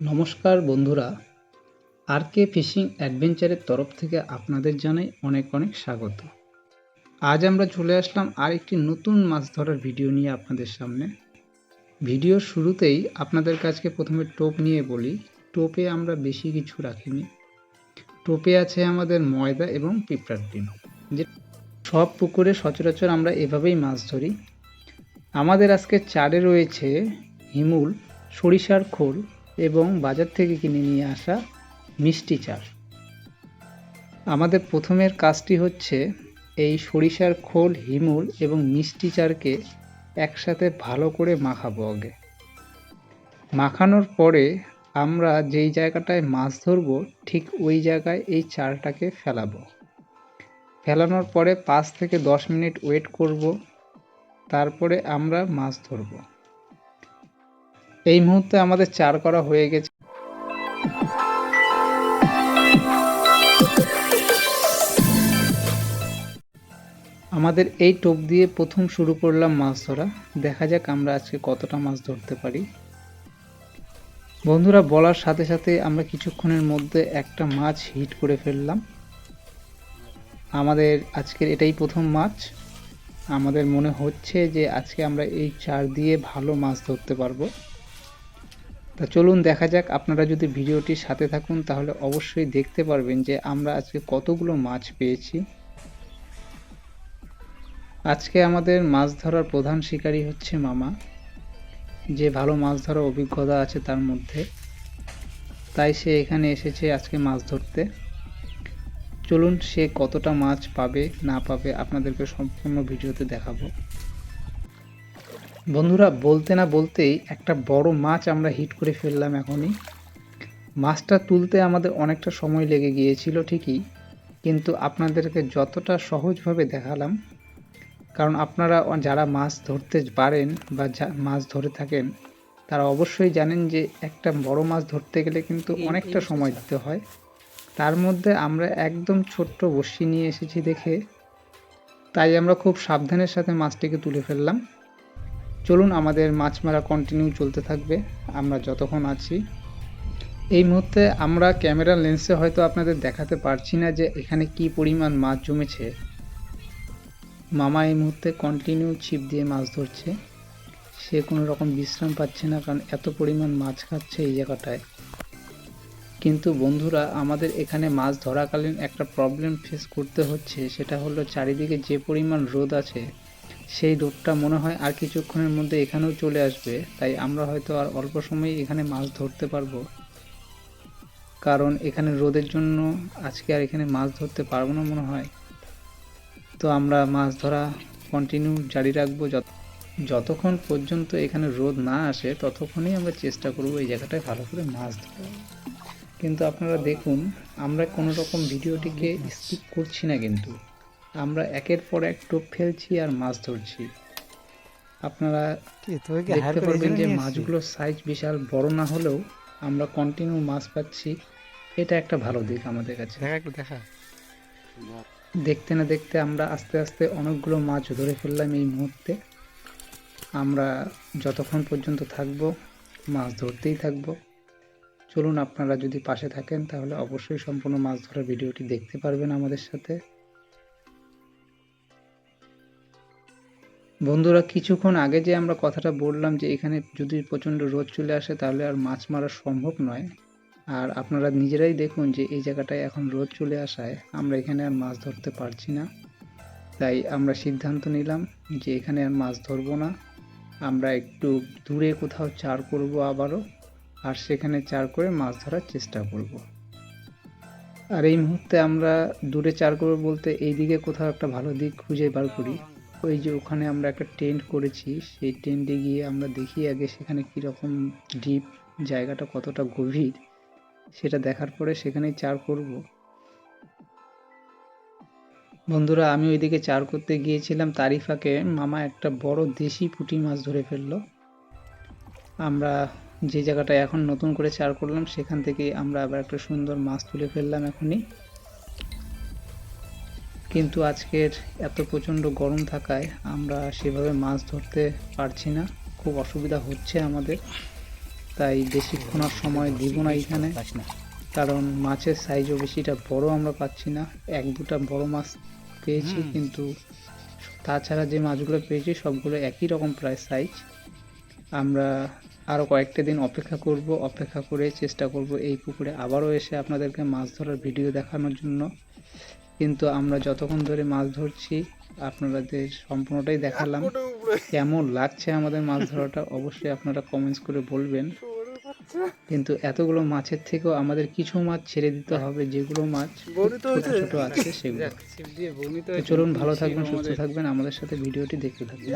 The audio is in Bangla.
নমস্কার বন্ধুরা, আর কে ফিশিং অ্যাডভেঞ্চারের তরফ থেকে আপনাদের জানাই অনেক অনেক স্বাগত। আজ আমরা চলে আসলাম আর একটি নতুন মাছ ধরার ভিডিও নিয়ে আপনাদের সামনে। ভিডিওর শুরুতেই আপনাদের কাছকে প্রথমে টোপ নিয়ে বলি, টোপে আমরা বেশি কিছু রাখিনি। টোপে আছে আমাদের ময়দা এবং পিঁপড়ার ডিম সব পুকুরে সচরাচর আমরা এভাবেই মাছ ধরি। আমাদের আজকে চারে রয়েছে হিমুল, সরিষার খোল এবং বাজার থেকে কিনে নিয়ে আসা মিষ্টি চার আমাদের প্রথমের কাজটি হচ্ছে এই সরিষার খোল, হিমুল এবং মিষ্টি চারকে একসাথে ভালো করে মাখাবো আগে। মাখানোর পরে আমরা যেই জায়গাটায় মাছ ধরবো, ঠিক ওই জায়গায় এই চারটাকে ফেলাবো। ফেলানোর পরে পাঁচ থেকে দশ মিনিট ওয়েট করব, তারপরে আমরা মাছ ধরবো। এই মুহূর্তে আমাদের চার করা হয়ে গেছে। আমাদের এই টোপ দিয়ে প্রথম শুরু করলাম মাছ ধরা। দেখা যাক আমরা আজকে কতটা মাছ ধরতে পারি। বন্ধুরা, বলার সাথে সাথে আমরা কিছুক্ষণের মধ্যে একটা মাছ হিট করে ফেললাম। আমাদের আজকের এটাই প্রথম মাছ। আমাদের মনে হচ্ছে যে আজকে আমরা এই চার দিয়ে ভালো মাছ ধরতে পারব। তা চলুন দেখা যাক, আপনারা যদি ভিডিওটির সাথে থাকুন তাহলে অবশ্যই দেখতে পারবেন যে আমরা আজকে কতগুলো মাছ পেয়েছি। আজকে আমাদের মাছ ধরার প্রধান শিকারী হচ্ছে মামা। যে ভালো মাছ ধরার অভিজ্ঞতা আছে তার মধ্যে। তাই সে এখানে এসেছে আজকে মাছ ধরতে। চলুন সে কতটা মাছ পাবে না পাবে আপনাদেরকে সম্পূর্ণ ভিডিওতে দেখাবো। বন্ধুরা বলতে না বলতেই একটা বড় মাছ আমরা হিট করে ফেললাম এখনই। মাছটা তুলতে আমাদের অনেকটা সময় লেগে গিয়েছিল ঠিকই কিন্তু আপনাদেরকে যতটা সহজভাবে দেখালাম কারণ আপনারা যারা মাছ ধরতে পারেন বা মাছ ধরে থাকেন তারা অবশ্যই জানেন যে একটা বড় মাছ ধরতে গেলে কিন্তু অনেকটা সময় দিতে হয়। তার মধ্যে আমরা একদম ছোট্ট বসি নিয়ে এসেছি দেখে। তাই আমরা খুব সাবধানের সাথে মাছটিকে তুলে ফেললাম। চলুন আমাদের মাছ মারা কন্টিনিউ চলতে থাকবে। আমরা যতক্ষণ আছি। এই মুহূর্তে আমরা ক্যামেরা লেন্সে হয়তো আপনাদের দেখাতে পারছি না যে এখানে কি পরিমাণ মাছ জমেছে। মামা এই মুহূর্তে কন্টিনিউ ছিপ দিয়ে মাছ ধরছে। সে কোনো রকম বিশ্রাম পাচ্ছে না কারণ এত পরিমাণ মাছ খাচ্ছে এই জায়গাটায়। কিন্তু বন্ধুরা, আমাদের এখানে মাছ ধরাকালীন একটা প্রবলেম ফেস করতে হচ্ছে, সেটা হলো চারিদিকে যে পরিমাণ রোদ আছে, সেই রোদটা মনে হয় আর কিছুক্ষণের মধ্যে এখানেও চলে আসবে, তাই আমরা হয়তো আর অল্প সময়ে এখানে মাছ ধরতে পারব। কারণ এখানে রোদের জন্য আজকে আর এখানে মাছ ধরতে পারব না মনে হয়। তো আমরা মাছ ধরা কন্টিনিউ জারি রাখব যত যতক্ষণ পর্যন্ত এখানে রোদ না আসে, ততক্ষণই আমরা চেষ্টা করব এই জায়গাটায় ভালো করে মাছ ধরা কিন্তু আপনারা দেখুন আমরা কোনো রকম ভিডিওটিকে স্কিপ করছি না কিন্তু। আমরা একের পর এক টোপ ফেলছি আর মাছ ধরছি। আপনারা দেখতে পারবেন যে মাছগুলোর সাইজ বিশাল বড় না হলেও আমরা কন্টিনিউ মাছ পাচ্ছি। এটা একটা ভালো দিক আমাদের কাছে। দেখা। দেখতে না দেখতে আমরা আস্তে আস্তে অনেকগুলো মাছ ধরে ফেললাম এই মুহূর্তে। আমরা যতক্ষণ পর্যন্ত থাকব মাছ ধরতেই থাকব। চলুন আপনারা যদি পাশে থাকেন, তাহলে অবশ্যই সম্পূর্ণ মাছ ধরার ভিডিওটি দেখতে পারবেন আমাদের সাথে। বন্ধুরা, কিছুক্ষণ আগে যে আমরা কথাটা বললাম যে এখানে যদি প্রচণ্ড রোদ চলে আসে, তাহলে আর মাছ মারা সম্ভব নয়। আর আপনারা নিজেরাই দেখুন যে এই জায়গাটায় এখন রোদ চলে আসায় আমরা এখানে আর মাছ ধরতে পারছি না। তাই আমরা সিদ্ধান্ত নিলাম যে এখানে আর মাছ ধরবো না। আমরা একটু দূরে কোথাও চার করব আবারও। আর সেখানে চার করে মাছ ধরার চেষ্টা করব। আর এই মুহূর্তে আমরা দূরে চার করব বলতে এই দিকে কোথাও একটা ভালো দিক খুঁজে বার করি। ওই যে ওখানে আমরা একটা টেন্ট করেছি, সেই টেন্টে গিয়ে আমরা দেখি আগে সেখানে কীরকম ডিপ জায়গাটা কতটা গভীর, সেটা দেখার পরে সেখানেই চার করব। বন্ধুরা, আমি ওইদিকে চার করতে গিয়েছিলাম, তারিফাকে মামা একটা বড় দেশি পুঁটি মাছ ধরে ফেলল। আমরা যে জায়গাটা এখন নতুন করে চার করলাম সেখান থেকে আমরা আবার একটা সুন্দর মাছ তুলে ফেললাম এখনই। কিন্তু আজকের এত প্রচণ্ড গরম থাকায় আমরা সেভাবে মাছ ধরতে পারছি না। খুব অসুবিধা হচ্ছে আমাদের তাই বেশিক্ষণ আর সময় দিব না এখানে। কারণ মাছের সাইজও বেশিটা বড় আমরা পাচ্ছি না। এক দুটা বড় মাছ পেয়েছি কিন্তু তাছাড়া যে মাছগুলো পেয়েছি সবগুলো একই রকম প্রায় সাইজ আমরা আরও কয়েকটা দিন অপেক্ষা করব অপেক্ষা করে চেষ্টা করব এই পুকুরে আবারও এসে আপনাদেরকে মাছ ধরার ভিডিও দেখানোর জন্য। কিন্তু আমরা যতক্ষণ ধরে মাছ ধরছি আপনাদের সম্পূর্ণটাই দেখালাম। কেমন লাগছে আমাদের মাছ ধরাটা অবশ্যই আপনারা কমেন্টস করে বলবেন। কিন্তু এতগুলো মাছের থেকেও আমাদের কিছু মাছ ছেড়ে দিতে হবে যেগুলো মাছ ছোট ছোট আছে সেগুলো। চলুন ভালো থাকবেন সুস্থ থাকবেন আমাদের সাথে ভিডিওটি দেখতে থাকবেন